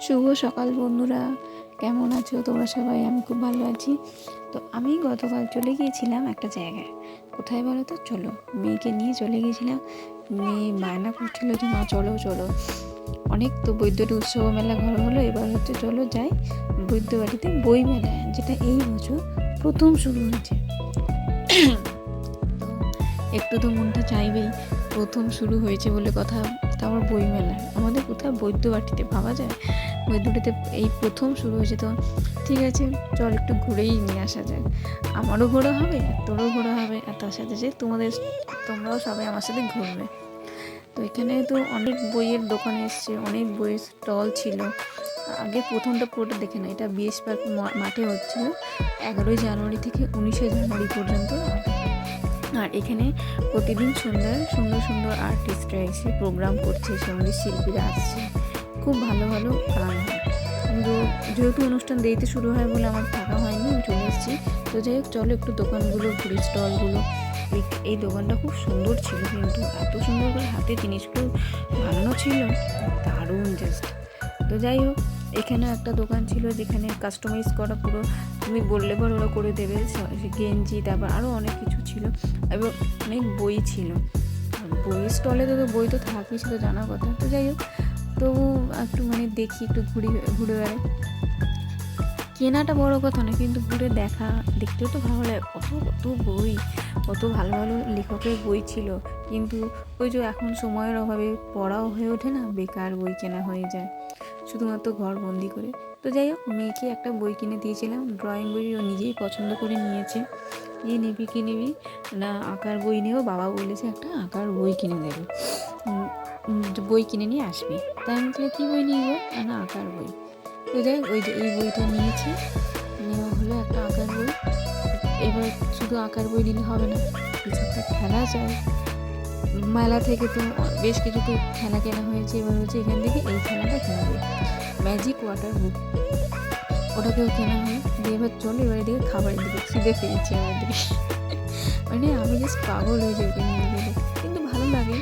শুভ সকাল বন্ধুরা। কেমন আছো? তোমরা সবাই? আমি খুব ভালো আছি। তো আমি গতকাল চলে গিয়েছিলাম একটা জায়গায়। কোথায় বলো তো? চলো, মেয়েকে নিয়ে চলে গিয়েছিলাম। মেয়ে বায়না করছিল যে, মা, চলো চলো। অনেক তো বৈদ্যুতিক উৎসব মেলা ঘর হলো। এবার হচ্ছে চলো যাই বৈদ্য বাড়িতে বই মেলা যেটা এই বছর প্রথম শুরু হয়েছে। একটু তো মনটা চাইবেই, প্রথম শুরু হয়েছে বলে কথা, তারপর বই মেলা কোথাও বৈদ্য বাটিতে ভাবা যায়? বৈদ্যবাটিতে এই প্রথম শুরু হয়েছে তো ঠিক আছে, চল একটু ঘুরেই নিয়ে আসা যাক। আমারও ঘোরা হবে, তোরও ঘোরা হবে, আর তার সাথে যে তোমাদের, তোমরাও সবাই আমার সাথে ঘুরবে। তো এখানে তো অনেক বইয়ের দোকান এসছে, অনেক বইয়ের স্টল ছিল। আগে প্রথমটা পুরোটা দেখে না এটা বিএস পার্ক মাঠে হচ্ছিল এগারোই জানুয়ারি থেকে উনিশে জানুয়ারি পর্যন্ত। আর এখানে প্রতিদিন সন্ধ্যায় সুন্দর সুন্দর আর্টিস্টরা এসে প্রোগ্রাম করছে, সংগীত শিল্পীরা আসছে। খুব ভালো ভালো গান হয়। যেহেতু অনুষ্ঠান দেরিতে শুরু হয় বলে আমার থাকা হয়নি, আমি চলে এসেছি। তো যাই হোক, চলো একটু দোকানগুলো ঘুরে স্টলগুলো। এই দোকানটা খুব সুন্দর ছিল কিন্তু এত সুন্দর করে হাতে জিনিসগুলো বানানো ছিল, দারুণ জাস্ট তো যাই হোক এখানে একটা দোকান ছিল যেখানে কাস্টমাইজ করা পুরো তুমি বললে পর ওরা করে দেবে গেঞ্জি, তারপর আরও অনেক কিছু ছিল। এবং অনেক বই ছিল। বই স্টলে তো বই তো থাকবেই সেটা জানার কথা। তো যাই হোক, তবু একটু মানে দেখি, একটু ঘুরি, ঘুরে বেড়াই। কেনাটা বড় কথা না কিন্তু ঘুরে দেখা, দেখতেও তো ভালো লাগে। কত কত বই, কত ভালো ভালো লেখকের বই ছিল। কিন্তু ওই যে এখন সময়ের অভাবে পড়াও হয়ে ওঠে না, বেকার বই কেনা হয়ে যায়। শুধুমাত্র ঘর বন্দি করে। তো যাই হোক, মেয়েকে একটা বই কিনে দিয়েছিলাম। ড্রয়িং বই ও নিজেই পছন্দ করে নিয়েছে। যে নিবি কি নিবি? না, আঁকার বই নেও বাবা বলেছে একটা আঁকার বই কিনে দেবে। বই কিনে নিয়ে আসবি। তাই আমি বলি কী বই নিয়ে গো না আঁকার বই। তো যাই ওই যে, এই বইটা নিয়েছি। নেওয়া হলো একটা আঁকার বই। এবার শুধু আঁকার বই নিলে হবে না, কিছু একটা খেলা চাই মেলা থেকে তো বেশ কিছু তো খেলা কেনা হয়েছে, এবার হচ্ছে এখান থেকে এই খেলাটা কিনবে। ম্যাজিক ওয়াটার বুক ওটাকেও কেনা হয়। দিয়ে এবার চলো এবার এদিকে খাবারের দিকে খিদে পেয়েছি আমাদের। মানে আমি জাস্ট পাগল হয়ে যাই নিয়ে গেলে কিন্তু ভালো লাগে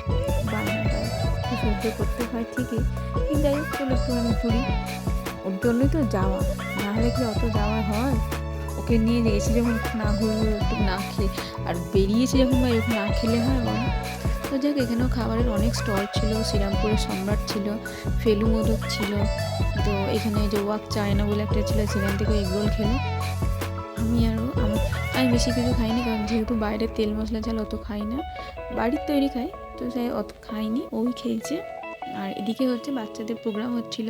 বায়নাটা একটু সহ্য করতে হয় ঠিকই। কিন্তু যাই হোক, চলো একটুখানি ঘুরি। ওর জন্যই তো যাওয়া। না হলে কি অত যাওয়া হয়? ওকে নিয়ে গেছি যখন না ঘুরবো একটু না খেয়ে। আর বেরিয়েছি যখন একটু না খেলে হয় বলো। তো যাক, এখানেও খাবারের অনেক স্টল ছিল, শ্রীরামপুরের সম্রাট ছিল ফেলু মোদক ছিল, তো এখানে যে ওয়াক চায়না বলে একটা ছিল, সেখান থেকে এগরোল খেলো। আমি আরও আমার আমি বেশি কিছু খাইনি কারণ যেহেতু বাইরের তেল মশলা ঝাল অত খাই না, বাড়ির তৈরি খাই, তো যাই অত খাইনি, ওই খেয়েছে। আর এদিকে হচ্ছে বাচ্চাদের প্রোগ্রাম হচ্ছিল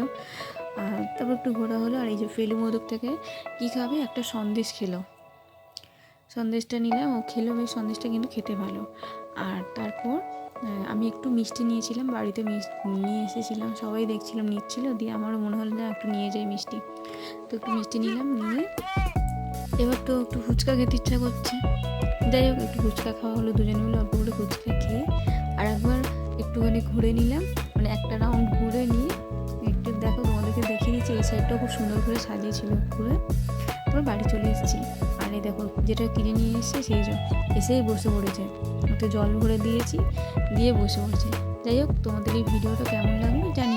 তারপর একটু ঘোরা হলো, আর এই যে ফেলু মোদক থেকে কী খাবে, একটা সন্দেশ খেলো। সন্দেশটা নিলাম, ও খেলো, বেশ সন্দেশটা কিন্তু খেতে ভালো। আর একটু মিষ্টি নিয়েছিলাম, বাড়িতে নিয়ে এসেছিলাম, সবাই দেখছিলাম, নিচ্ছিল, দিয়ে আমারও মনে হলো না একটু নিয়ে যাই মিষ্টি। তো একটু মিষ্টি নিলাম, নিয়ে এবার তো একটু ফুচকা খেতে ইচ্ছা করছে। যাই হোক, একটু ফুচকা খাওয়া হলো, দুজনে মিলে অল্প করে ফুচকা খেয়ে আর একবার একটুখানি ঘুরে নিলাম। মানে একটা রাউন্ড ঘুরে নিয়ে একটু দেখো তোমাদেরকে দেখিয়ে দিচ্ছি, এই সাইডটাও খুব সুন্দর করে সাজিয়েছিল ঘুরে তারপর বাড়ি চলে এসেছি। এই দেখো, যেটা কিনে নিয়ে এসছে সেই এসেই বসে পড়েছে। ওতে জল ভরে দিয়েছি, দিয়ে বসে পড়েছে। যাই হোক, তোমাদের এই ভিডিওটা কেমন লাগল জানি